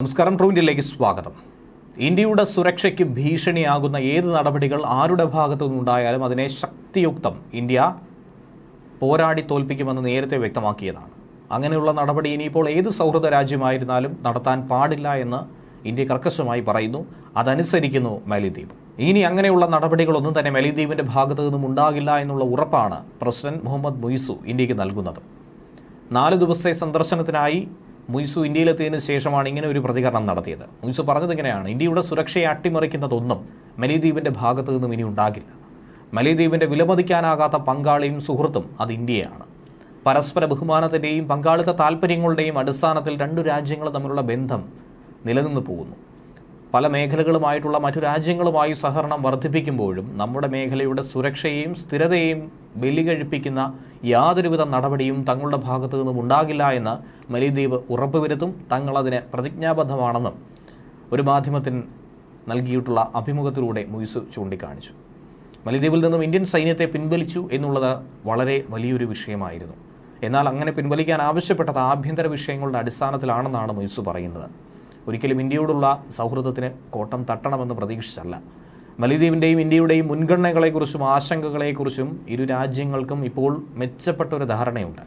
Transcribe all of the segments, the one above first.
നമസ്കാരം ട്രൂ ഇന്ത്യയിലേക്ക് സ്വാഗതം. ഇന്ത്യയുടെ സുരക്ഷയ്ക്ക് ഭീഷണിയാകുന്ന ഏത് നടപടികൾ ആരുടെ ഭാഗത്തു നിന്നുണ്ടായാലും അതിനെ ശക്തിയുക്തം ഇന്ത്യ പോരാടി തോൽപ്പിക്കുമെന്ന് നേരത്തെ വ്യക്തമാക്കിയതാണ്. അങ്ങനെയുള്ള നടപടി ഇനിയിപ്പോൾ ഏത് സൗഹൃദ രാജ്യമായിരുന്നാലും നടത്താൻ പാടില്ല എന്ന് ഇന്ത്യ കർക്കശമായി പറയുന്നു. അതനുസരിക്കുന്നു മാലിദ്വീപ്. ഇനി അങ്ങനെയുള്ള നടപടികളൊന്നും തന്നെ മാലിദ്വീപിന്റെ ഭാഗത്തു നിന്നും ഉണ്ടാകില്ല എന്നുള്ള ഉറപ്പാണ് പ്രസിഡന്റ് മുഹമ്മദ് മുയിസു ഇന്ത്യയ്ക്ക് നൽകുന്നത്. നാല് ദിവസത്തെ സന്ദർശനത്തിനായി മുയ്സു ഇന്ത്യയിലെത്തിയതിന് ശേഷമാണ് ഇങ്ങനെ ഒരു പ്രതികരണം നടത്തിയത്. മുയ്സു പറഞ്ഞത് ഇങ്ങനെയാണ് ഇന്ത്യയുടെ സുരക്ഷയെ അട്ടിമറിക്കുന്നതൊന്നും മലിദ്വീപിന്റെ ഭാഗത്തു നിന്നും ഇനി ഉണ്ടാകില്ല. മലിദ്വീപിന്റെ വിലമതിക്കാനാകാത്ത പങ്കാളിയും സുഹൃത്തും അത് ഇന്ത്യയാണ്. പരസ്പര ബഹുമാനത്തിന്റെയും പങ്കാളിത്ത താല്പര്യങ്ങളുടെയും അടിസ്ഥാനത്തിൽ രണ്ടു രാജ്യങ്ങൾ തമ്മിലുള്ള ബന്ധം നിലനിന്നു പോകുന്നു. പല മേഖലകളുമായിട്ടുള്ള മറ്റു രാജ്യങ്ങളുമായി സഹകരണം വർദ്ധിപ്പിക്കുമ്പോഴും നമ്മുടെ മേഖലയുടെ സുരക്ഷയെയും സ്ഥിരതയെയും ബലികഴിപ്പിക്കുന്ന യാതൊരുവിധ നടപടിയും തങ്ങളുടെ ഭാഗത്തു നിന്നും ഉണ്ടാകില്ല എന്ന് മലിദ്വീപ് ഉറപ്പുവരുത്തും. തങ്ങളതിന് പ്രതിജ്ഞാബദ്ധമാണെന്നും ഒരു മാധ്യമത്തിന് നൽകിയിട്ടുള്ള അഭിമുഖത്തിലൂടെ മുയിസ് ചൂണ്ടിക്കാണിച്ചു. മലിദ്വീപിൽ നിന്നും ഇന്ത്യൻ സൈന്യത്തെ പിൻവലിച്ചു എന്നുള്ളത് വളരെ വലിയൊരു വിഷയമായിരുന്നു. എന്നാൽ അങ്ങനെ പിൻവലിക്കാൻ ആവശ്യപ്പെട്ടത് ആഭ്യന്തര വിഷയങ്ങളുടെ അടിസ്ഥാനത്തിലാണെന്നാണ് മുയിസ് പറയുന്നത്. ഒരിക്കലും ഇന്ത്യയോടുള്ള സൗഹൃദത്തിന് കോട്ടം തട്ടണമെന്ന് പ്രതീക്ഷിച്ചല്ല മലിദ്വീപിന്റെയും ഇന്ത്യയുടെയും മുൻഗണനകളെക്കുറിച്ചും ആശങ്കകളെക്കുറിച്ചും ഇരു രാജ്യങ്ങൾക്കും ഇപ്പോൾ മെച്ചപ്പെട്ട ഒരു ധാരണയുണ്ട്.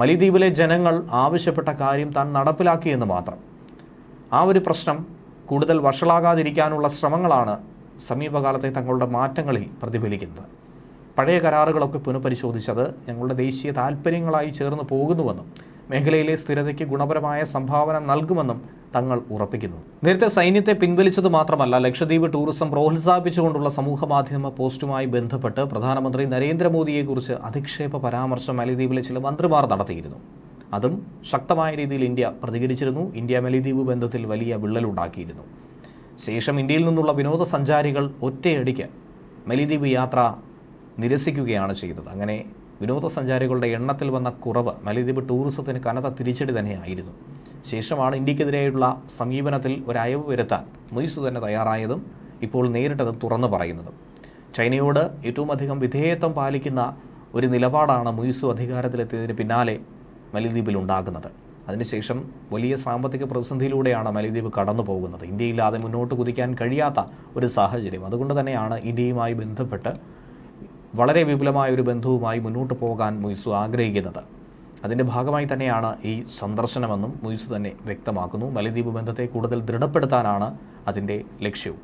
മലിദ്വീപിലെ ജനങ്ങൾ ആവശ്യപ്പെട്ട കാര്യം താൻ നടപ്പിലാക്കിയെന്ന് മാത്രം. ആ ഒരു പ്രശ്നം കൂടുതൽ വഷളാകാതിരിക്കാനുള്ള ശ്രമങ്ങളാണ് സമീപകാലത്തെ തങ്ങളുടെ മാറ്റങ്ങളിൽ പ്രതിഫലിക്കുന്നത്. പഴയ കരാറുകളൊക്കെ പുനഃപരിശോധിച്ചത് ഞങ്ങളുടെ ദേശീയ താൽപ്പര്യങ്ങളായി ചേർന്ന് പോകുന്നുവെന്നും മേഖലയിലെ സ്ഥിരതയ്ക്ക് ഗുണപരമായ സംഭാവന നൽകുമെന്നും തങ്ങൾ ഉറപ്പിക്കുന്നു. നേരത്തെ സൈന്യത്തെ പിൻവലിച്ചത് മാത്രമല്ല ലക്ഷദ്വീപ് ടൂറിസം പ്രോത്സാഹിപ്പിച്ചുകൊണ്ടുള്ള സമൂഹ മാധ്യമ പോസ്റ്റുമായി ബന്ധപ്പെട്ട് പ്രധാനമന്ത്രി നരേന്ദ്രമോദിയെക്കുറിച്ച് അധിക്ഷേപ പരാമർശം മലദ്വീപിലെ ചില മന്ത്രിമാർ നടത്തിയിരുന്നു. അതും ശക്തമായ രീതിയിൽ ഇന്ത്യ പ്രതികരിച്ചിരുന്നു. ഇന്ത്യ മലദ്വീപ് ബന്ധത്തിൽ വലിയ വിള്ളലുണ്ടാക്കിയിരുന്നു. ശേഷം ഇന്ത്യയിൽ നിന്നുള്ള വിനോദസഞ്ചാരികൾ ഒറ്റയടിക്ക് മലിദ്വീപ് യാത്ര നിരസിക്കുകയാണ് ചെയ്തത്. അങ്ങനെ വിനോദസഞ്ചാരികളുടെ എണ്ണത്തിൽ വന്ന കുറവ് മലദ്വീപ് ടൂറിസത്തിന് കനത്ത തിരിച്ചടി തന്നെയായിരുന്നു. ശേഷമാണ് ഇന്ത്യക്കെതിരെയുള്ള സമീപനത്തിൽ അയവ് വരുത്താൻ മൊയ്സു തന്നെ തയ്യാറായതും ഇപ്പോൾ നേരിട്ടത് തുറന്നു പറയുന്നതും. ചൈനയോട് ഏറ്റവും അധികം വിധേയത്വം പാലിക്കുന്ന ഒരു നിലപാടാണ് മൊയ്സു അധികാരത്തിലെത്തിയതിന് പിന്നാലെ മലിദ്വീപിൽ ഉണ്ടാകുന്നത്. അതിനുശേഷം വലിയ സാമ്പത്തിക പ്രതിസന്ധിയിലൂടെയാണ് മലിദ്വീപ് കടന്നു പോകുന്നത് ഇന്ത്യയില്ലാതെ മുന്നോട്ട് കുതിക്കാൻ കഴിയാത്ത ഒരു സാഹചര്യം. അതുകൊണ്ട് തന്നെയാണ് ഇന്ത്യയുമായി ബന്ധപ്പെട്ട് വളരെ വിപുലമായ ഒരു ബന്ധവുമായി മുന്നോട്ട് പോകാൻ മുയിസു ആഗ്രഹിക്കുന്നത്. അതിന്റെ ഭാഗമായി തന്നെയാണ് ഈ സന്ദർശനമെന്നും മുയിസ് തന്നെ വ്യക്തമാക്കുന്നു. മലദ്വീപ് ബന്ധത്തെ കൂടുതൽ ദൃഢപ്പെടുത്താനാണ് അതിന്റെ ലക്ഷ്യവും.